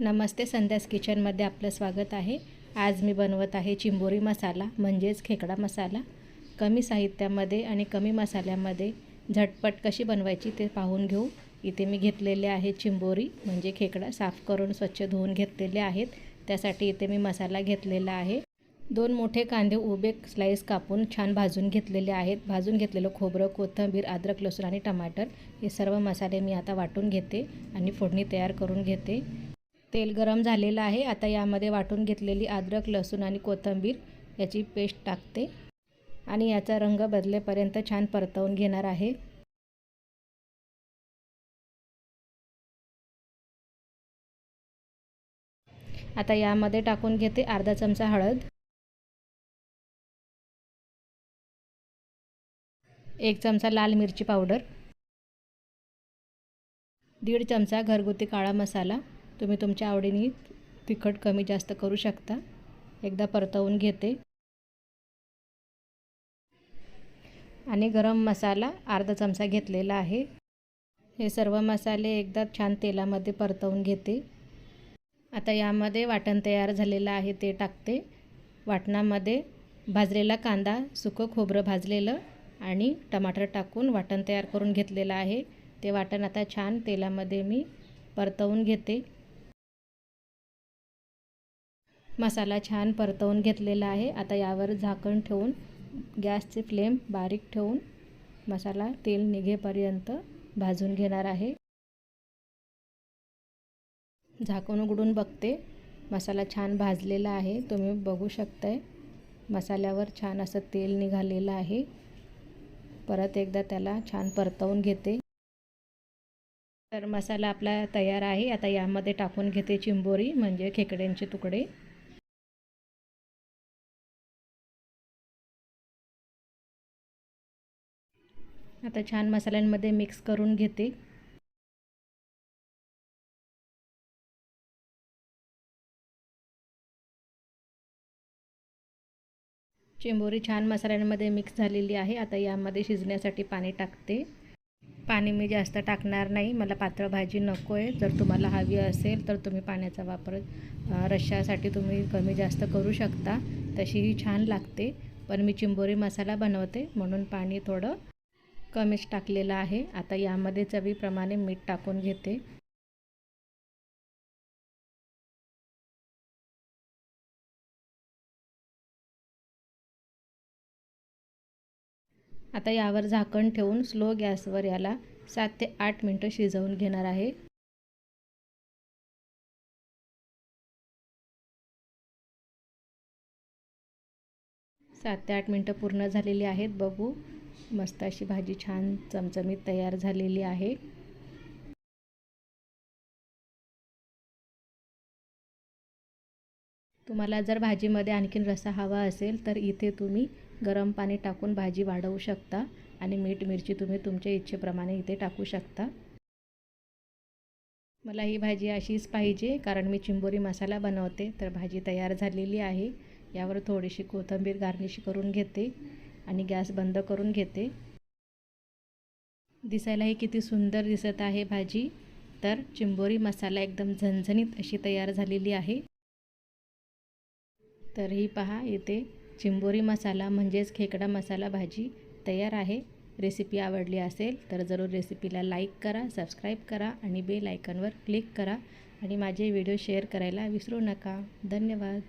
नमस्ते संध्यास किचनमध्ये आपलं स्वागत आहे. आज मी बनवत आहे चिंबोरी मसाला म्हणजेच खेकडा मसाला. कमी साहित्यामध्ये आणि कमी मसाल्यामध्ये झटपट कशी बनवायची ते पाहून घेऊ. इथे मी घेतलेले आहे चिंबोरी म्हणजे खेकडा साफ करून स्वच्छ धुवून घेतलेले आहेत. त्यासाठी इथे मी मसाला घेतलेला आहे. दोन मोठे कांदे उभे स्लाईस कापून छान भाजून घेतलेले आहेत. भाजून घेतलेलं खोबरं कोथिंबीर अद्रक लसूण आणि टमाटर हे सर्व मसाले मी आता वाटून घेते आणि फोडणी तयार करून घेते. तेल गरम झालेलं आहे. आता यामध्ये वाटून घेतलेली अद्रक लसूण आणि कोथिंबीर याची पेस्ट टाकते आणि याचा रंग बदलेपर्यंत छान परतवून घेणार आहे. आता यामध्ये टाकून घेते अर्धा चमचा हळद एक चमचा लाल मिरची पावडर दीड चमचा घरगुती काळा मसाला तुम्ही तुमच्या आवडीने तिखट कमी जास्त करू शकता. एकदा परतवून घेते. आणि गरम मसाला अर्धा चमचा घेतलेला आहे. हे सर्व मसाले एकदा छान तेलामध्ये परतवून घेते. आता यामध्ये वाटण तयार झालेलं आहे ते टाकते. वाटणामध्ये भाजलेला कांदा सुकं खोबरं भाजलेलं आणि टमाटर टाकून वाटण तयार करून घेतलेलं आहे. ते वाटण आता छान तेलामध्ये मी परतवून घेते. मसाला छान परतवून घेतलेला आहे. आता यावर झाकण ठेवून गॅसचे फ्लेम बारीक ठेवून मसाला तेल निघेपर्यंत भाजून घेणार आहे. झाकण उघडून बघते. मसाला छान भाजलेला आहे. तुम्ही बघू शकताय मसाल्यावर छान असं तेल निघालेलं आहे. परत एकदा त्याला छान परतवून घेते. तर मसाला आपला तयार आहे. आता यामध्ये टाकून घेते चिंबोरी म्हणजे खेकड्यांचे तुकडे. आता छान मसाल्यांमध्ये मिक्स करून घेते. चिंबोरी छान मसाल्यांमध्ये मिक्स झालेली आहे. आता यामध्ये शिजण्यासाठी पाणी टाकते. पाणी मी जास्त टाकणार नाही. मला पातळ भाजी नको आहे जर तुम्हाला हवी असेल तर तुम्ही पाण्याचा वापर रश्श्यासाठी तुम्ही कमी जास्त करू शकता. तशीही छान लागते. पण मी चिंबोरी मसाला बनवते. म्हणून पाणी थोडं कमीच टाकलेलं आहे. आता यामध्ये चवीप्रमाणे मीठ टाकून घेते. आता यावर झाकण ठेवून स्लो गॅसवर याला सात ते आठ मिनटं शिजवून घेणार आहे. सात ते आठ मिनटं पूर्ण झालेली आहेत. बघू. मस्त अशी भाजी छान चमचमीत तयार झालेली आहे. तुम्हाला जर भाजीमध्ये आणखीन रसा हवा असेल तर इथे तुम्ही गरम पाणी टाकून भाजी वाढवू शकता आणि मीठ मिरची तुम्ही तुमच्या इच्छेप्रमाणे इथे टाकू शकता. मला ही भाजी अशीच पाहिजे कारण मी चिंबोरी मसाला बनवते तर भाजी तयार झालेली आहे. यावर थोडीशी कोथिंबीर गार्निश करून घेते. आणि गॅस बंद करून घेते. दिसायलाही किती सुंदर दिसत आहे भाजी. तर चिंबोरी मसाला एकदम झणझणीत अशी तयार झालेली आहे. तर ही पहा इथे चिंबोरी मसाला म्हणजेच खेकडा मसाला भाजी तयार आहे. रेसिपी आवडली असेल तर जरूर रेसिपीला लाईक करा सबस्क्राईब करा आणि बेल आयकनवर क्लिक करा आणि माझे व्हिडिओ शेअर करायला विसरू नका. धन्यवाद.